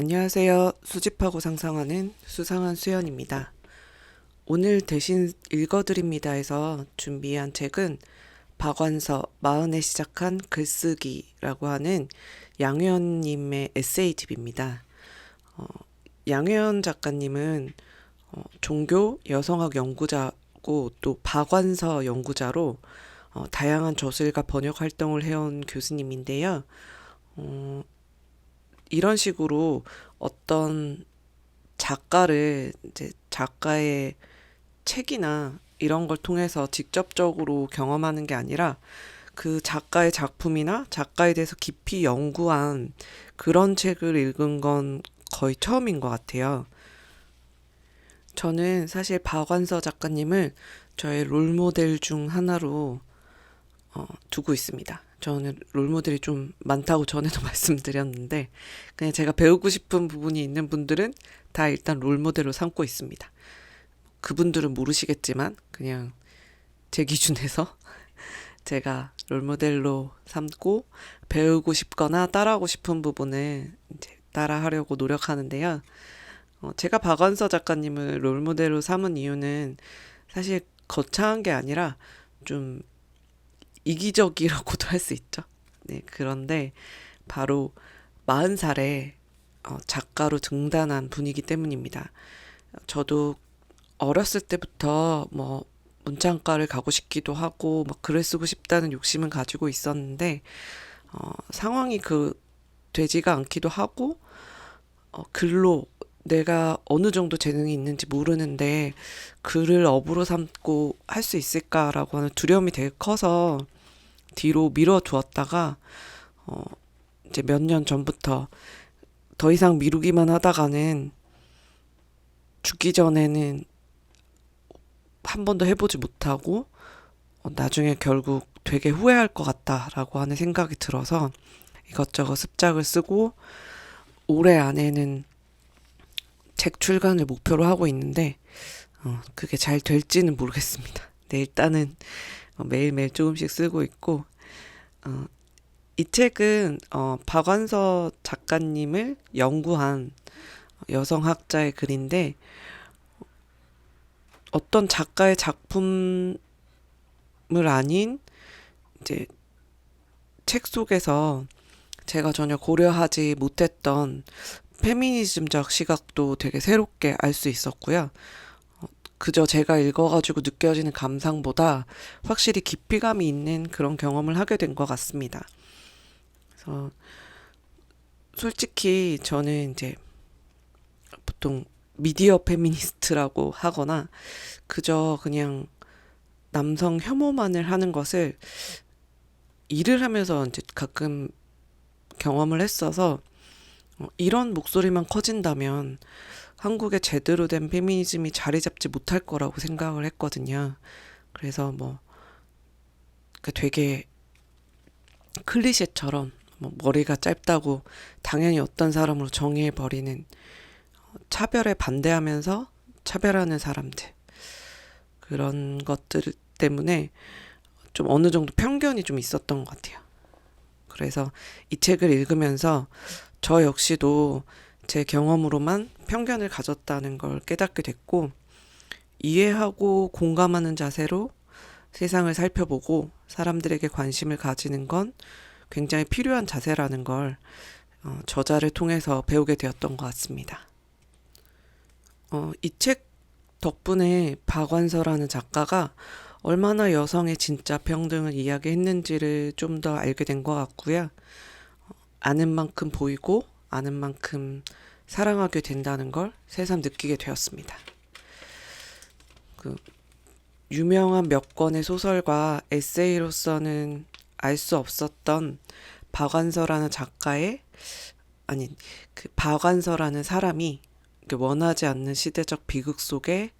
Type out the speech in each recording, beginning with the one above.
안녕하세요. 수집하고 상상하는 수상한 수연입니다. 오늘 대신 읽어드립니다에서 준비한 책은 박완서 마흔에 시작한 글쓰기라고 하는 양효연님의 에세이집입니다. 어, 양효연 작가님은 어, 종교 여성학 연구자고 또 박완서 연구자로 어, 다양한 저술과 번역 활동을 해온 교수님인데요. 어, 이런 식으로 어떤 작가를 이제 작가의 책이나 이런 걸 통해서 직접적으로 경험하는 게 아니라 그 작가의 작품이나 작가에 대해서 깊이 연구한 그런 책을 읽은 건 거의 처음인 것 같아요. 저는 사실 박완서 작가님을 저의 롤모델 중 하나로 어, 두고 있습니다. 저는 롤모델이 좀 많다고 전에도 말씀드렸는데, 그냥 제가 배우고 싶은 부분이 있는 분들은 다 일단 롤모델로 삼고 있습니다. 그분들은 모르시겠지만, 그냥 제 기준에서 제가 롤모델로 삼고 배우고 싶거나 따라하고 싶은 부분을 이제 따라하려고 노력하는데요. 어, 제가 박완서 작가님을 롤모델로 삼은 이유는 사실 거창한 게 아니라 좀 이기적이라고도 할 수 있죠. 네, 그런데 바로 40살에 어, 작가로 등단한 분이기 때문입니다. 저도 어렸을 때부터 뭐 문창과를 가고 싶기도 하고 막 글을 쓰고 싶다는 욕심은 가지고 있었는데 어, 상황이 그 되지가 않기도 하고 어, 글로 내가 어느 정도 재능이 있는지 모르는데 글을 업으로 삼고 할 수 있을까라고 하는 두려움이 되게 커서 뒤로 미뤄두었다가 어 이제 몇 년 전부터 더 이상 미루기만 하다가는 죽기 전에는 한 번도 해보지 못하고 어, 나중에 결국 되게 후회할 것 같다라고 하는 생각이 들어서 이것저것 습작을 쓰고 올해 안에는 책 출간을 목표로 하고 있는데 어, 그게 잘 될지는 모르겠습니다. 네, 일단은 어, 매일매일 조금씩 쓰고 있고 어, 이 책은 어, 박완서 작가님을 연구한 여성학자의 글인데 어떤 작가의 작품을 아닌 이제 책 속에서 제가 전혀 고려하지 못했던 페미니즘적 시각도 되게 새롭게 알 수 있었고요. 어, 그저 제가 읽어가지고 느껴지는 감상보다 확실히 깊이감이 있는 그런 경험을 하게 된 것 같습니다. 그래서 솔직히 저는 이제 보통 미디어 페미니스트라고 하거나 그저 그냥 남성 혐오만을 하는 것을 일을 하면서 이제 가끔 경험을 했어서 어, 이런 목소리만 커진다면 한국에 제대로 된 페미니즘이 자리 잡지 못할 거라고 생각을 했거든요. 그래서 뭐, 그 되게 클리셰처럼 뭐 머리가 짧다고 당연히 어떤 사람으로 정의해 버리는 어, 차별에 반대하면서 차별하는 사람들. 그런 것들 때문에 좀 어느 정도 편견이 좀 있었던 것 같아요. 그래서 이 책을 읽으면서 저 역시도 제 경험으로만 편견을 가졌다는 걸 깨닫게 됐고, 이해하고 공감하는 자세로 세상을 살펴보고 사람들에게 관심을 가지는 건 굉장히 필요한 자세라는 걸 어, 저자를 통해서 배우게 되었던 것 같습니다. 어, 이 책 덕분에 박완서라는 작가가 얼마나 여성의 진짜 평등을 이야기했는지를 좀 더 알게 된 것 같고요. 아는 만큼 보이고 아는 만큼 사랑하게 된다는 걸 새삼 느끼게 되었습니다. 그 유명한 몇 권의 소설과 에세이로서는 알 수 없었던 박완서라는 작가의 아니 그 박완서라는 사람이 원하지 않는 시대적 비극 속에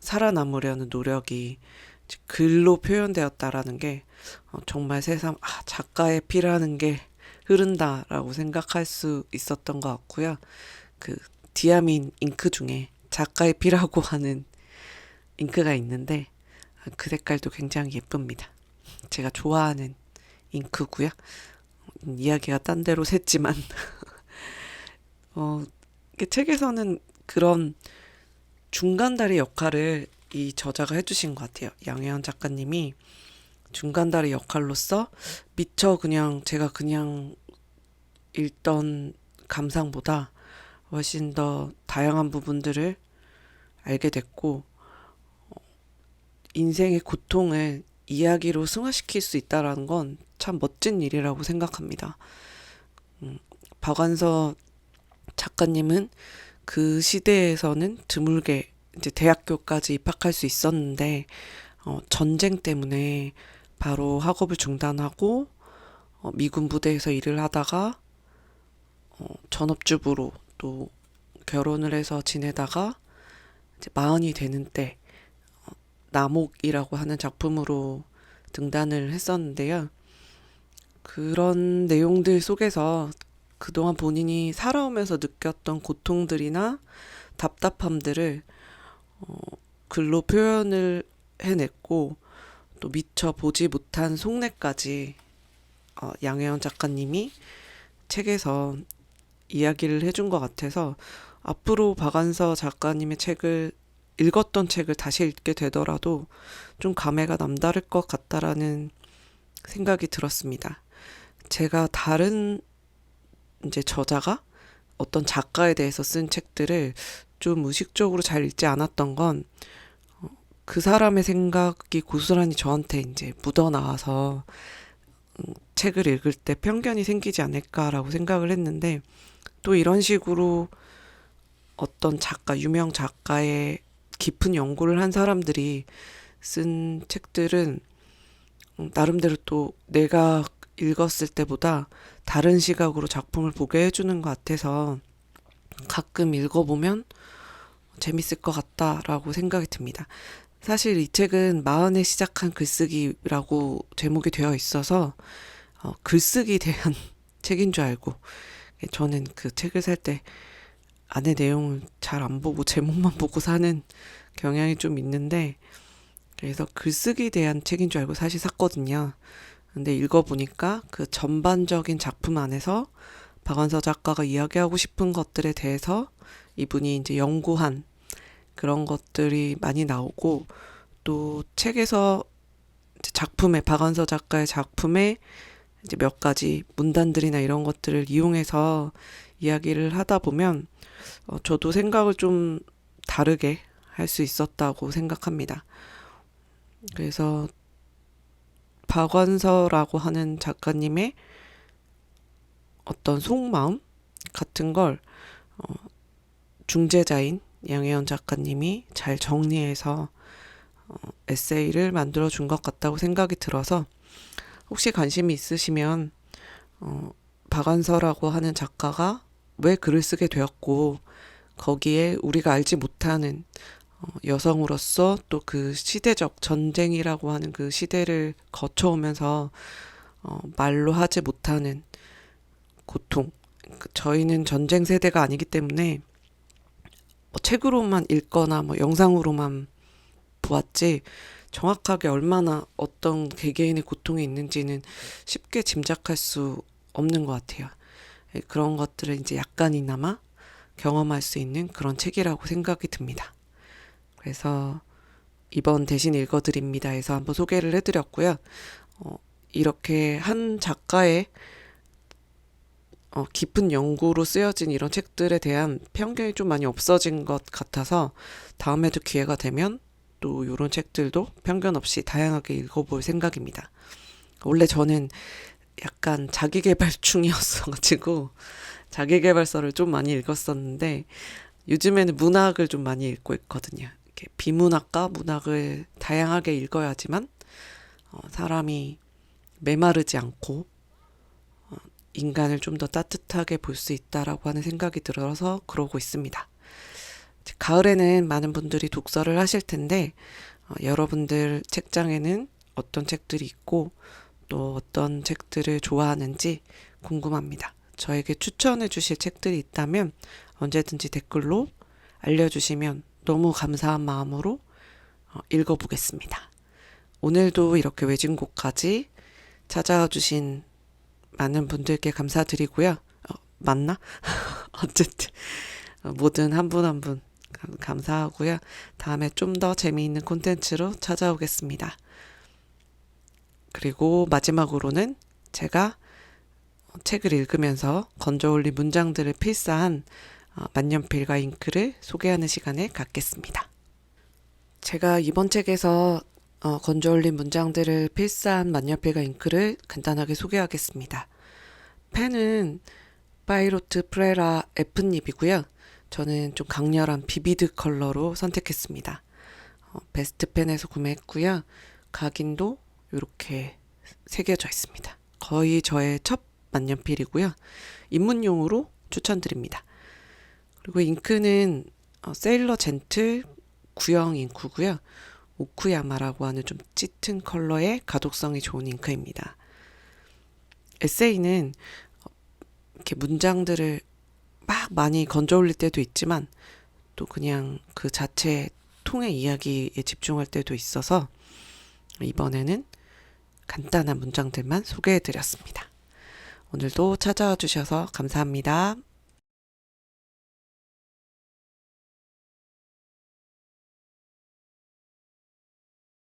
살아남으려는 노력이 글로 표현되었다라는 게 어, 정말 새삼 아 작가의 피라는 게 흐른다라고 생각할 수 있었던 것 같고요. 그 디아민 잉크 중에 작가의 피라고 하는 잉크가 있는데 그 색깔도 굉장히 예쁩니다. 제가 좋아하는 잉크고요. 이야기가 딴 데로 샜지만 어, 책에서는 그런 중간다리 역할을 이 저자가 해주신 것 같아요. 양혜원 작가님이 중간다리 역할로서 미처 그냥 제가 그냥 읽던 감상보다 훨씬 더 다양한 부분들을 알게 됐고 어, 인생의 고통을 이야기로 승화시킬 수 있다라는 건 참 멋진 일이라고 생각합니다. 음, 박완서 작가님은 그 시대에서는 드물게 이제 대학교까지 입학할 수 있었는데 어, 전쟁 때문에 바로 학업을 중단하고 어, 미군 부대에서 일을 하다가 어, 전업주부로 또 결혼을 해서 지내다가 이제 마흔이 되는 때 어, 남옥이라고 하는 작품으로 등단을 했었는데요. 그런 내용들 속에서 그동안 본인이 살아오면서 느꼈던 고통들이나 답답함들을 어, 글로 표현을 해냈고 또 미처 보지 못한 속내까지 어, 양혜원 작가님이 책에서 이야기를 해준 것 같아서 앞으로 박안서 작가님의 책을 읽었던 책을 다시 읽게 되더라도 좀 감회가 남다를 것 같다라는 생각이 들었습니다. 제가 다른 이제 저자가 어떤 작가에 대해서 쓴 책들을 좀 의식적으로 잘 읽지 않았던 건 그 사람의 생각이 고스란히 저한테 이제 묻어 나와서 음, 책을 읽을 때 편견이 생기지 않을까라고 생각을 했는데 또 이런 식으로 어떤 작가, 유명 작가의 깊은 연구를 한 사람들이 쓴 책들은 음, 나름대로 또 내가 읽었을 때보다 다른 시각으로 작품을 보게 해주는 것 같아서 가끔 읽어보면 재밌을 것 같다라고 생각이 듭니다. 사실 이 책은 마흔에 시작한 글쓰기라고 제목이 되어 있어서 어, 글쓰기 대한 책인 줄 알고 저는 그 책을 살 때 안에 내용을 잘 안 보고 제목만 보고 사는 경향이 좀 있는데 그래서 글쓰기에 대한 책인 줄 알고 사실 샀거든요. 근데 읽어보니까 그 전반적인 작품 안에서 박완서 작가가 이야기하고 싶은 것들에 대해서 이분이 이제 연구한 그런 것들이 많이 나오고 또 책에서 작품에 박완서 작가의 작품에 이제 몇 가지 문단들이나 이런 것들을 이용해서 이야기를 하다 보면 어, 저도 생각을 좀 다르게 할 수 있었다고 생각합니다. 그래서 박완서라고 하는 작가님의 어떤 속마음 같은 걸 어, 중재자인 양혜연 작가님이 잘 정리해서 어, 에세이를 만들어 준 것 같다고 생각이 들어서 혹시 관심이 있으시면 어, 박완서라고 하는 작가가 왜 글을 쓰게 되었고 거기에 우리가 알지 못하는 어, 여성으로서 또 그 시대적 전쟁이라고 하는 그 시대를 거쳐오면서 어, 말로 하지 못하는 고통. 그 저희는 전쟁 세대가 아니기 때문에 뭐 책으로만 읽거나 뭐 영상으로만 보았지 정확하게 얼마나 어떤 개개인의 고통이 있는지는 쉽게 짐작할 수 없는 것 같아요. 예, 그런 것들을 이제 약간이나마 경험할 수 있는 그런 책이라고 생각이 듭니다. 그래서 이번 대신 읽어드립니다 해서 한번 소개를 해드렸고요. 어, 이렇게 한 작가의 어, 깊은 연구로 쓰여진 이런 책들에 대한 편견이 좀 많이 없어진 것 같아서 다음에도 기회가 되면 또 이런 책들도 편견 없이 다양하게 읽어볼 생각입니다. 원래 저는 약간 자기개발충이었어가지고 자기개발서를 좀 많이 읽었었는데 요즘에는 문학을 좀 많이 읽고 있거든요. 이렇게 비문학과 문학을 다양하게 읽어야지만 어, 사람이 메마르지 않고 어, 인간을 좀 더 따뜻하게 볼 수 있다라고 하는 생각이 들어서 그러고 있습니다. 가을에는 많은 분들이 독서를 하실 텐데 어, 여러분들 책장에는 어떤 책들이 있고 또 어떤 책들을 좋아하는지 궁금합니다. 저에게 추천해 주실 책들이 있다면 언제든지 댓글로 알려주시면 너무 감사한 마음으로 어, 읽어보겠습니다. 오늘도 이렇게 외진곡까지 찾아와 주신 많은 분들께 감사드리고요. 어, 맞나? 어쨌든 어, 모든 한 분 한 분 감사하고요. 다음에 좀 더 재미있는 콘텐츠로 찾아오겠습니다. 그리고 마지막으로는 제가 책을 읽으면서 건져 올린 문장들을 필사한 어, 만년필과 잉크를 소개하는 시간을 갖겠습니다. 제가 이번 책에서 어, 건져 올린 문장들을 필사한 만년필과 잉크를 간단하게 소개하겠습니다. 펜은 파이로트 프레라 F닙이고요. 저는 좀 강렬한 비비드 컬러로 선택했습니다. 어, 베스트 펜에서 구매했고요. 각인도 이렇게 새겨져 있습니다. 거의 저의 첫 만년필이고요. 입문용으로 추천드립니다. 그리고 잉크는 어, 세일러 젠틀 구형 잉크고요. 오쿠야마라고 하는 좀 짙은 컬러의 가독성이 좋은 잉크입니다. 에세이는 어, 이렇게 문장들을 막 많이 건져 올릴 때도 있지만 또 그냥 그 자체 통의 이야기에 집중할 때도 있어서 이번에는 간단한 문장들만 소개해 드렸습니다. 오늘도 찾아와 주셔서 감사합니다.